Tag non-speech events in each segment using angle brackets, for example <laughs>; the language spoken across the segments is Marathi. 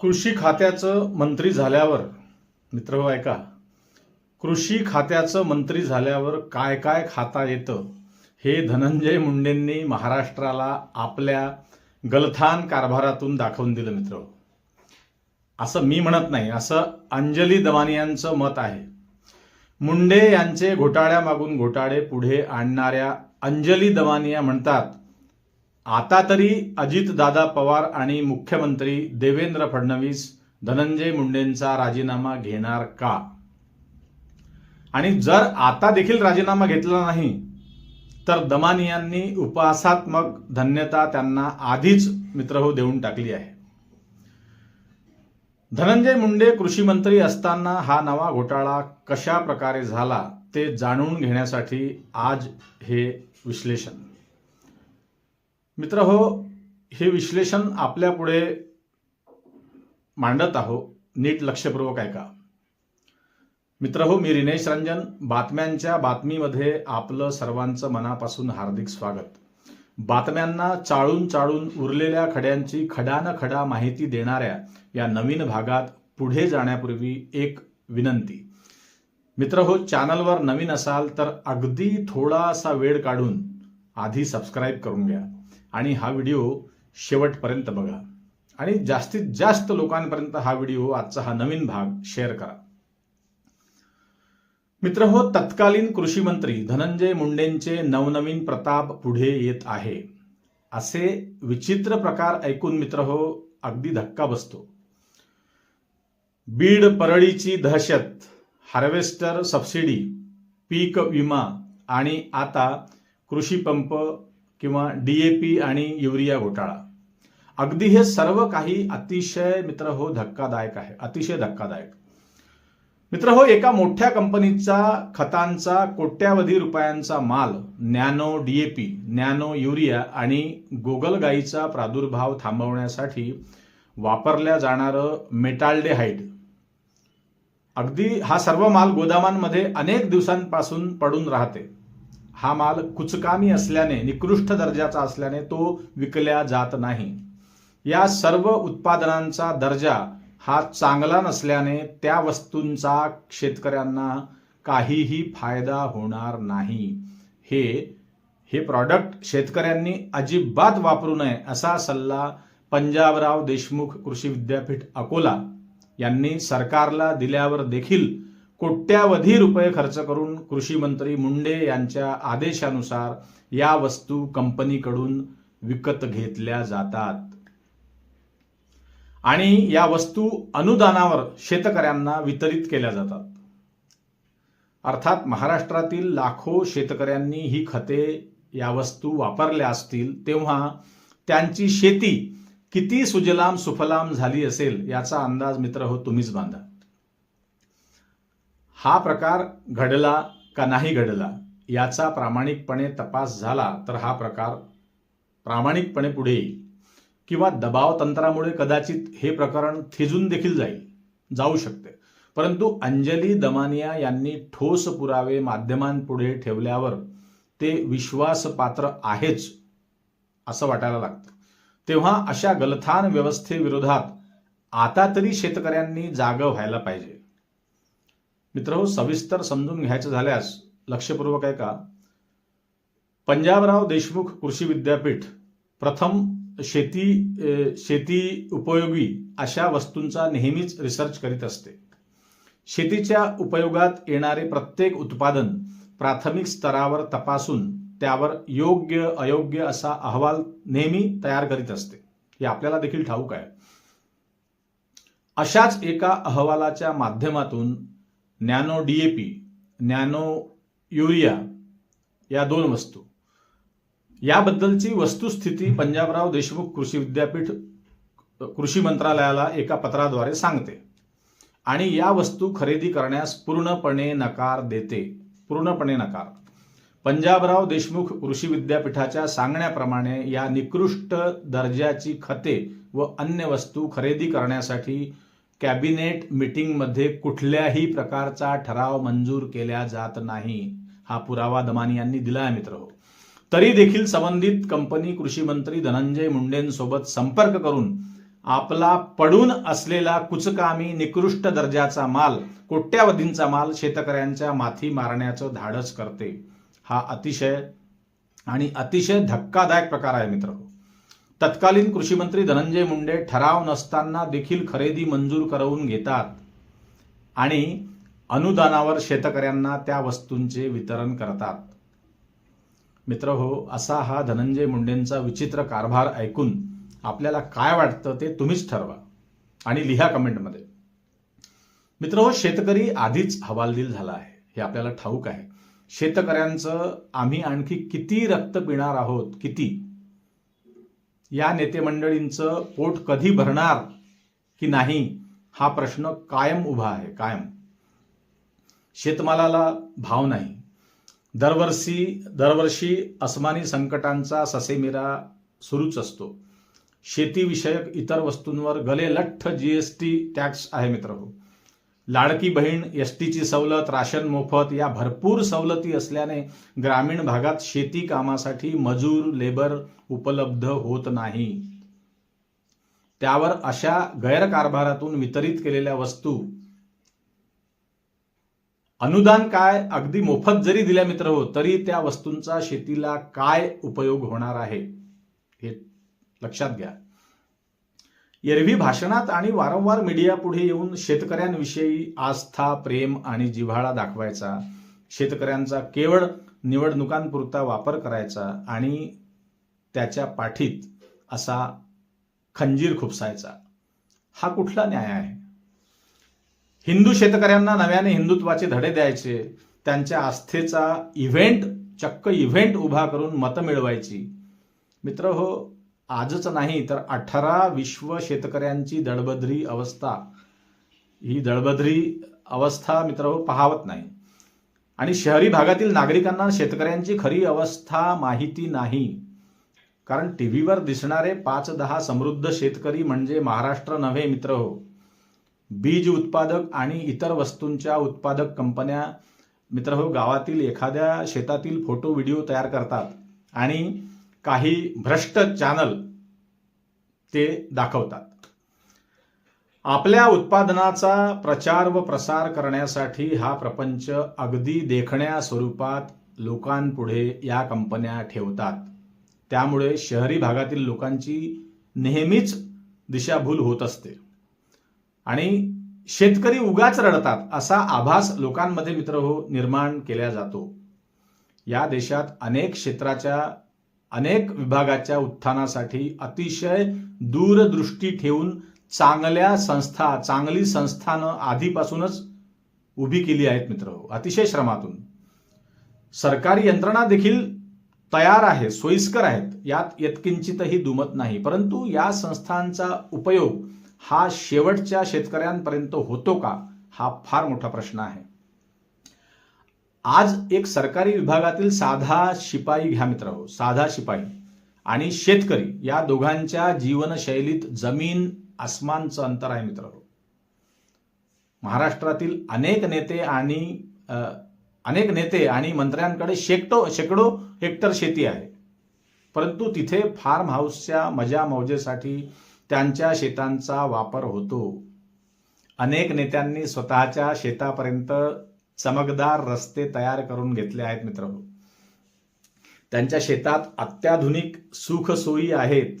कृषी खात्याचं मंत्री झाल्यावर मित्र हो ऐका. कृषी खात्याचं मंत्री झाल्यावर काय काय खाता येतं? हे धनंजय मुंडेंनी महाराष्ट्राला आपल्या गलथान कारभारातून दाखवून दिलं मित्र हो. असं मी म्हणत नाही असं अंजली दवानियांचं मत आहे. मुंडे यांचे घोटाळ्यामागून घोटाळे पुढे आणणाऱ्या अंजली दवानिया म्हणतात आता तरी अजितदादा पवार आणि मुख्यमंत्री देवेंद्र फडणवीस धनंजय मुंडेंचा राजीनामा घेणार का? आणि जर आता देखील राजीनामा घेतला नाही तर दमानियांनी उपहासात्मक धन्यता त्यांना आधीच मित्रहो देऊन टाकली आहे. धनंजय मुंडे कृषी मंत्री असताना हा नवा घोटाळा कशा प्रकारे झाला ते जाणून घेण्यासाठी आज हे विश्लेषण. मित्र हो हे विश्लेषण आपल्या पुढे मांडत आहो. नीट लक्षपूर्वक ऐका. मित्र हो मी रिनेश रंजन. बातम्यांच्या बातमीमध्ये आपलं सर्वांचं मनापासून हार्दिक स्वागत. बातम्यांना चाळून चाळून उरलेल्या खड्यांची खडान खडा माहिती देणाऱ्या या नवीन भागात पुढे जाण्यापूर्वी एक विनंती. मित्र हो चॅनलवर नवीन असाल तर अगदी थोडासा वेळ काढून आधी सबस्क्राईब करून घ्या. आणि हा व्हिडिओ शेवटपर्यंत बघा. आणि जास्तीत जास्त लोकांपर्यंत हा व्हिडिओ आजचा हा नवीन भाग शेअर करा. मित्र हो तत्कालीन कृषी मंत्री धनंजय मुंडेंचे नवनवीन प्रताप पुढे येत आहे. असे विचित्र प्रकार ऐकून मित्र हो अगदी धक्का बसतो. बीड परळीची दहशत हार्वेस्टर सबसिडी पीक विमा आणि आता कृषी पंप किंवा डीएपी आणि युरिया घोटाळा. अगदी हे सर्व काही अतिशय मित्र हो धक्कादायक आहे. अतिशय धक्कादायक. मित्र हो एका मोठ्या कंपनीचा खतांचा कोट्यावधी रुपयांचा माल नॅनो डीएपी नॅनो युरिया आणि गोगलगाईचा प्रादुर्भाव थांबवण्यासाठी वापरल्या जाणारं मेटाल्डेहाइड. अगदी हा सर्व माल गोदामांमध्ये अनेक दिवसांपासून पडून राहते. हा माल कुचकामी असल्याने निकृष्ट दर्जाचा असल्याने तो विकल्या जात नाही. या सर्व उत्पादनांचा दर्जा हा चांगला नसल्याने त्या वस्तूंचा शेतकऱ्यांना काहीही फायदा होणार नाही. हे हे प्रॉडक्ट शेतकऱ्यांनी अजिबात वापरू नये असा सल्ला पंजाबराव देशमुख कृषी विद्यापीठ अकोला यांनी सरकारला दिल्यावर देखील कोट्यावधी रुपये खर्च करून कृषी मंत्री मुंडे यांच्या आदेशानुसार या वस्तू कंपनीकडून विकत घेतल्या जातात. आणि या वस्तू अनुदानावर शेतकऱ्यांना वितरित केल्या जातात. अर्थात महाराष्ट्रातील लाखो शेतकऱ्यांनी ही खते या वस्तू वापरल्या असतील तेव्हा त्यांची शेती किती सुजलाम सुफलाम झाली असेल याचा अंदाज मित्र हो तुम्हीच बांधा. हा प्रकार घडला का नाही घडला याचा प्रामाणिकपणे तपास झाला तर हा प्रकार प्रामाणिकपणे पुढे येईल. किंवा दबाव तंत्रामुळे कदाचित हे प्रकरण थिजून देखील जाईल जाऊ शकते. परंतु अंजली दमानिया यांनी ठोस पुरावे माध्यमांपुढे ठेवल्यावर ते विश्वासपात्र आहेच असं वाटायला लागतं. तेव्हा अशा गलथान व्यवस्थेविरोधात आता तरी शेतकऱ्यांनी जाग व्हायला पाहिजे. मित्र सविस्तर समजून घ्यायचं झाल्यास लक्षपूर्वक आहे का पंजाबराव देशमुख कृषी विद्यापीठ प्रथम शेती शेती उपयोगी अशा वस्तूंचा नेहमीच रिसर्च करीत असते. शेतीच्या उपयोगात येणारे प्रत्येक उत्पादन प्राथमिक स्तरावर तपासून त्यावर योग्य अयोग्य असा अहवाल नेहमी तयार करीत असते. हे आपल्याला देखील ठाऊक आहे. अशाच एका अहवालाच्या माध्यमातून nano D A P nano urea या दोन वस्तू. याबद्दलची वस्तुस्थिती पंजाबराव देशमुख कृषी विद्यापीठ कृषी मंत्रालयाला एका पत्राद्वारे सांगते. आणि या वस्तू खरेदी करण्यास पूर्णपणे नकार देते. पूर्णपणे नकार. पंजाबराव देशमुख कृषी विद्यापीठाच्या सांगण्याप्रमाणे या निकृष्ट दर्जाची खते व अन्य वस्तू खरेदी करण्यासाठी कॅबिनेट मीटिंगमध्ये कुठल्याही प्रकारचा ठराव मंजूर केला जात नाही हा पुरावा दमानी यांनी दिला आहे मित्र. तरी देखील संबंधित कंपनी कृषी मंत्री धनंजय मुंडेंसोबत संपर्क करून आपला पडून असलेला कुचकामी निकृष्ट दर्जाचा माल कोट्यावधींचा माल शेतकऱ्यांच्या माथी मारण्याचं धाडस करते. हा अतिशय आणि अतिशय धक्कादायक प्रकार आहे मित्र. तत्कालीन कृषीमंत्री धनंजय मुंडे ठराव नसताना देखील खरेदी मंजूर करवून घेतात आणि अनुदानावर शेतकऱ्यांना त्या वस्तूंचे वितरण करतात. मित्र हो असा हा धनंजय मुंडेंचा विचित्र कारभार ऐकून आपल्याला काय वाटतं ते तुम्हीच ठरवा आणि लिहा कमेंटमध्ये. मित्र हो शेतकरी आधीच हवालदिल झाला आहे. हे आपल्याला ठाऊक आहे. शेतकऱ्यांचं आम्ही आणखी किती रक्त पिणार आहोत किती? या नेते मंडळींचं पोट कधी भरणार की नाही हा प्रश्न कायम उभा आहे कायम. शेतमालाला भाव नाही. दरवर्षी दरवर्षी अस्मानी संकटांचा ससेमिरा सुरूच असतो. शेतीविषयक इतर वस्तूंवर गले लठ्ठ जीएसटी टॅक्स आहे मित्र हो लाडकी बहीण एस टीची सवलत राशन मोफत या भरपूर सवलती असल्याने ग्रामीण भागात शेती कामासाठी मजूर लेबर उपलब्ध होत नाही. त्यावर अशा गैरकारभारातून वितरित केलेल्या वस्तू. अनुदान काय? अगदी मोफत जरी दिल्या मित्र हो तरी त्या वस्तूंचा शेतीला काय उपयोग होणार आहे? हे लक्षात घ्या. एरवी भाषणात आणि वारंवार मीडिया पुढे येऊन शेतकऱ्यांविषयी आस्था प्रेम आणि जिव्हाळा दाखवायचा शेतकऱ्यांचा केवळ निवडणुकांपुरता वापर करायचा आणि त्याच्या पाठीत असा खंजीर खुपसायचा. हा कुठला न्याय आहे? हिंदू शेतकऱ्यांना नव्याने हिंदुत्वाचे धडे द्यायचे त्यांच्या आस्थेचा इव्हेंट चक्क इव्हेंट उभा करून मतं मिळवायची. मित्र हो आजच नाही तर अठरा विश्व शेतकऱ्यांची दळबद्री अवस्था. ही दळबद्री अवस्था मित्र हो पाहावत नाही. आणि शहरी भागातील नागरिकांना शेतकऱ्यांची खरी अवस्था माहिती नाही. कारण टी व्हीवर दिसणारे पाच दहा समृद्ध शेतकरी म्हणजे महाराष्ट्र नव्हे मित्र हो. बीज उत्पादक आणि इतर वस्तूंच्या उत्पादक कंपन्या मित्र हो गावातील एखाद्या शेतातील फोटो व्हिडिओ तयार करतात. आणि काही भ्रष्ट चॅनल ते दाखवतात. आपल्या उत्पादनाचा प्रचार व प्रसार करण्यासाठी हा प्रपंच अगदी देखण्या स्वरूपात लोकांपुढे या कंपन्या ठेवतात. त्यामुळे शहरी भागातील लोकांची नेहमीच दिशाभूल होत असते. आणि शेतकरी उगाच रडतात असा आभास लोकांमध्ये मित्र हो निर्माण केला जातो. या देशात अनेक क्षेत्राच्या अनेक विभागाच्या उत्थानासाठी अतिशय दूरदृष्टी ठेवून चांगल्या संस्था चांगली संस्थानं आधीपासूनच उभी केली आहेत मित्र अतिशय श्रमातून. सरकारी यंत्रणा देखील तयार आहे सोयीस्कर आहेत. यात यत्किंचितही दुमत नाही. परंतु या संस्थांचा उपयोग हा शेवटच्या शेतकऱ्यांपर्यंत होतो का हा फार मोठा प्रश्न आहे. आज एक सरकारी विभागातील साधा शिपाई घ्या मित्र साधा शिपाई आणि शेतकरी या दोघांच्या जीवनशैलीत जमीन आसमानचं अंतर आहे मित्र महाराष्ट्रातील अनेक नेते आणि अनेक नेते आणि मंत्र्यांकडे शेकडो शेकडो हेक्टर शेती आहे. परंतु तिथे फार्म हाऊसच्या मजा मौजेसाठी त्यांच्या शेतांचा वापर होतो. अनेक नेत्यांनी स्वतःच्या शेतापर्यंत चमकदार रस्ते तयार करून घेतले आहेत मित्र त्यांच्या शेतात अत्याधुनिक सुखसोयी आहेत.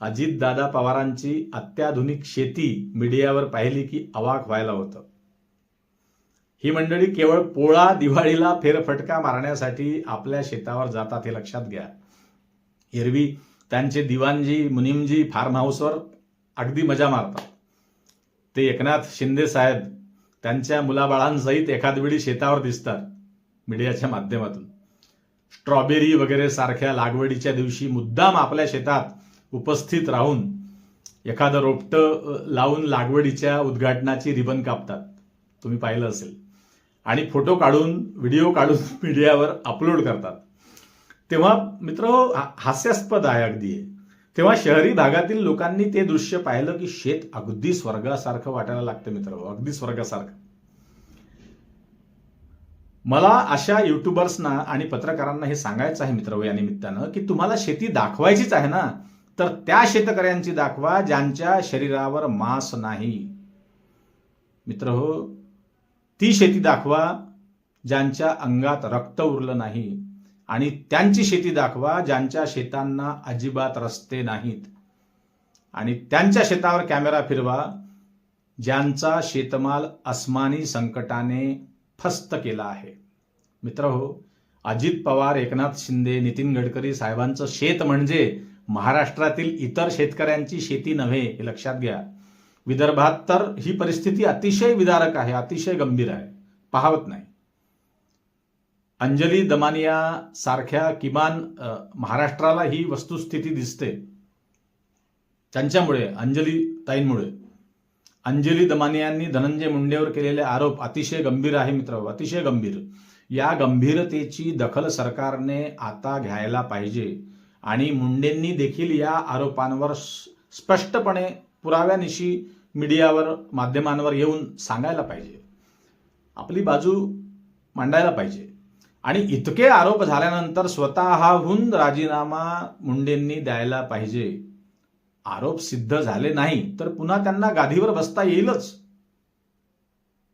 अजितदादा पवारांची अत्याधुनिक शेती मीडियावर पाहिली की अवाक व्हायला होतं. ही मंडळी केवळ पोळा दिवाळीला फेरफटका मारण्यासाठी आपल्या शेतावर जातात हे लक्षात घ्या. एरवी त्यांचे दिवाणजी मुनिमजी फार्म हाऊसवर अगदी मजा मारतात. ते एकनाथ शिंदे साहेब त्यांच्या मुलाबाळांसहित एखाद वेळी शेतावर दिसतात मीडियाच्या माध्यमातून. स्ट्रॉबेरी वगैरे सारख्या लागवडीच्या दिवशी मुद्दाम आपल्या शेतात उपस्थित राहून एखादं रोपटं लावून लागवडीच्या उद्घाटनाची रिबन कापतात. तुम्ही पाहिलं असेल. आणि फोटो काढून व्हिडिओ काढून <laughs> मीडियावर अपलोड करतात. तेव्हा मित्र हास्यास्पद आहे अगदी तेव्हा शहरी भागातील लोकांनी ते दृश्य पाहिलं की शेत अगदी स्वर्गासारखं वाटायला लागतं मित्र अगदी स्वर्गासारखं. मला अशा युट्यूबर्सना आणि पत्रकारांना हे सांगायचं आहे मित्र या निमित्तानं की तुम्हाला शेती दाखवायचीच आहे ना तर त्या शेतकऱ्यांची दाखवा ज्यांच्या शरीरावर मांस नाही. मित्र हो ती शेती दाखवा ज्यांच्या अंगात रक्त उरलं नाही. आणि त्यांची शेती दाखवा ज्यांच्या शेतांना अजिबात रस्ते नाहीत. आणि त्यांच्या शेतावर कॅमेरा फिरवा ज्यांचा शेतमाल अस्मानी संकटाने फस्त केला आहे. मित्र हो अजित पवार एकनाथ शिंदे नितीन गडकरी साहेबांचं शेत म्हणजे महाराष्ट्रातील इतर शेतकऱ्यांची शेती नव्हे हे लक्षात घ्या. विदर्भात तर ही परिस्थिती अतिशय विदारक आहे अतिशय गंभीर आहे. पाहवत नाही. अंजली दमानिया सारख्या किमान महाराष्ट्राला ही वस्तुस्थिती दिसते. त्यांच्यामुळे अंजली ताईंमुळे. अंजली दमानियांनी धनंजय मुंडेवर केलेले आरोप अतिशय गंभीर आहे मित्र अतिशय गंभीर. या गंभीरतेची दखल सरकारने आता घ्यायला पाहिजे आणि मुंडेंनी देखील या आरोपांवर स्पष्टपणे पुराव्यानिशी मीडियावर माध्यमांवर येऊन सांगायला पाहिजे. आपली बाजू मांडायला पाहिजे. आणि इतके आरोप झाल्यानंतर स्वतःहून राजीनामा मुंडेंनी द्यायला पाहिजे. आरोप सिद्ध झाले नाही तर पुन्हा त्यांना गादीवर बसता येईलच.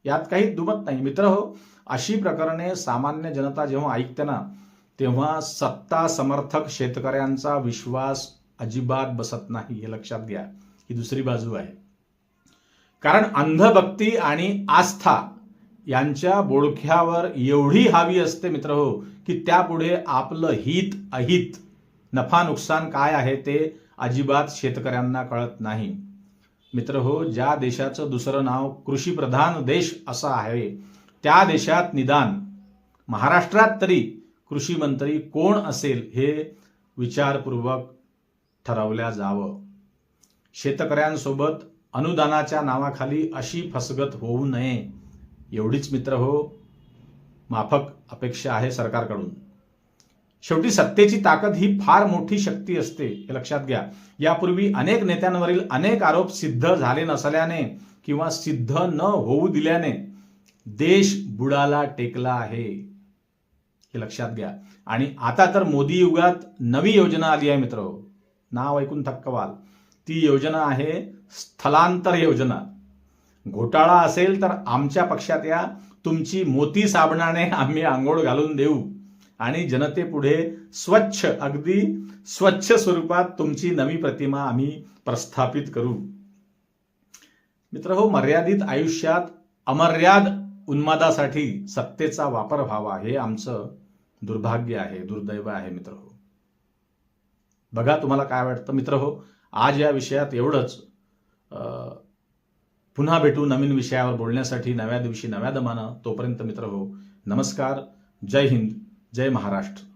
यात काही दुमत नाही. मित्र हो अशी प्रकरणे सामान्य जनता जेव्हा ऐकते ना तेव्हा सत्ता समर्थक शेतकऱ्यांचा विश्वास अजिबात बसत नाही. हे लक्षात घ्या. ही दुसरी बाजू आहे. कारण अंधभक्ती आणि आस्था यांच्या बोडख्यावर एवढी हावी असते मित्र हो की त्यापुढे आपलं हित अहित नफा नुकसान काय आहे ते अजिबात शेतकऱ्यांना कळत नाही. मित्र हो ज्या देशाचं दुसरं नाव कृषीप्रधान देश असं आहे त्या देशात निदान महाराष्ट्रात तरी कृषी मंत्री कोण असेल हे विचारपूर्वक ठरवल्या जावं. शेतकऱ्यांसोबत अनुदानाच्या नावाखाली अशी फसगत होऊ नये. एवढीच मित्र हो माफक अपेक्षा आहे सरकारकडून. शेवटी सत्तेची ताकद ही फार मोठी शक्ती असते हे लक्षात घ्या. यापूर्वी अनेक नेत्यांवरील अनेक आरोप सिद्ध झाले नसल्याने किंवा सिद्ध न होऊ दिल्याने देश बुडाला टेकला आहे हे लक्षात घ्या. आणि आता तर मोदी युगात नवी योजना आली आहे मित्र हो. नाव ऐकून थक्क व्हाल. ती योजना आहे स्थलांतर योजना. घोटाळा असेल तर आमच्या पक्षात या. तुमची मोती साबणाने आम्ही आंघोळ घालून देऊ. आणि जनतेपुढे स्वच्छ अगदी स्वच्छ स्वरूपात तुमची नवी प्रतिमा आम्ही प्रस्थापित करू. मित्र हो मर्यादित आयुष्यात अमर्याद उन्मादासाठी सत्तेचा वापर व्हावा हे आमचं दुर्भाग्य आहे दुर्दैव आहे मित्र हो. बघा तुम्हाला काय वाटतं? मित्र हो आज या विषयात एवढंच. अं, पुन्हा भेटू नवीन विषयावर बोलण्यासाठी नव्या दिवशी नव्या दमानं तोपर्यंत मित्र हो. नमस्कार. जय हिंद. जय महाराष्ट्र.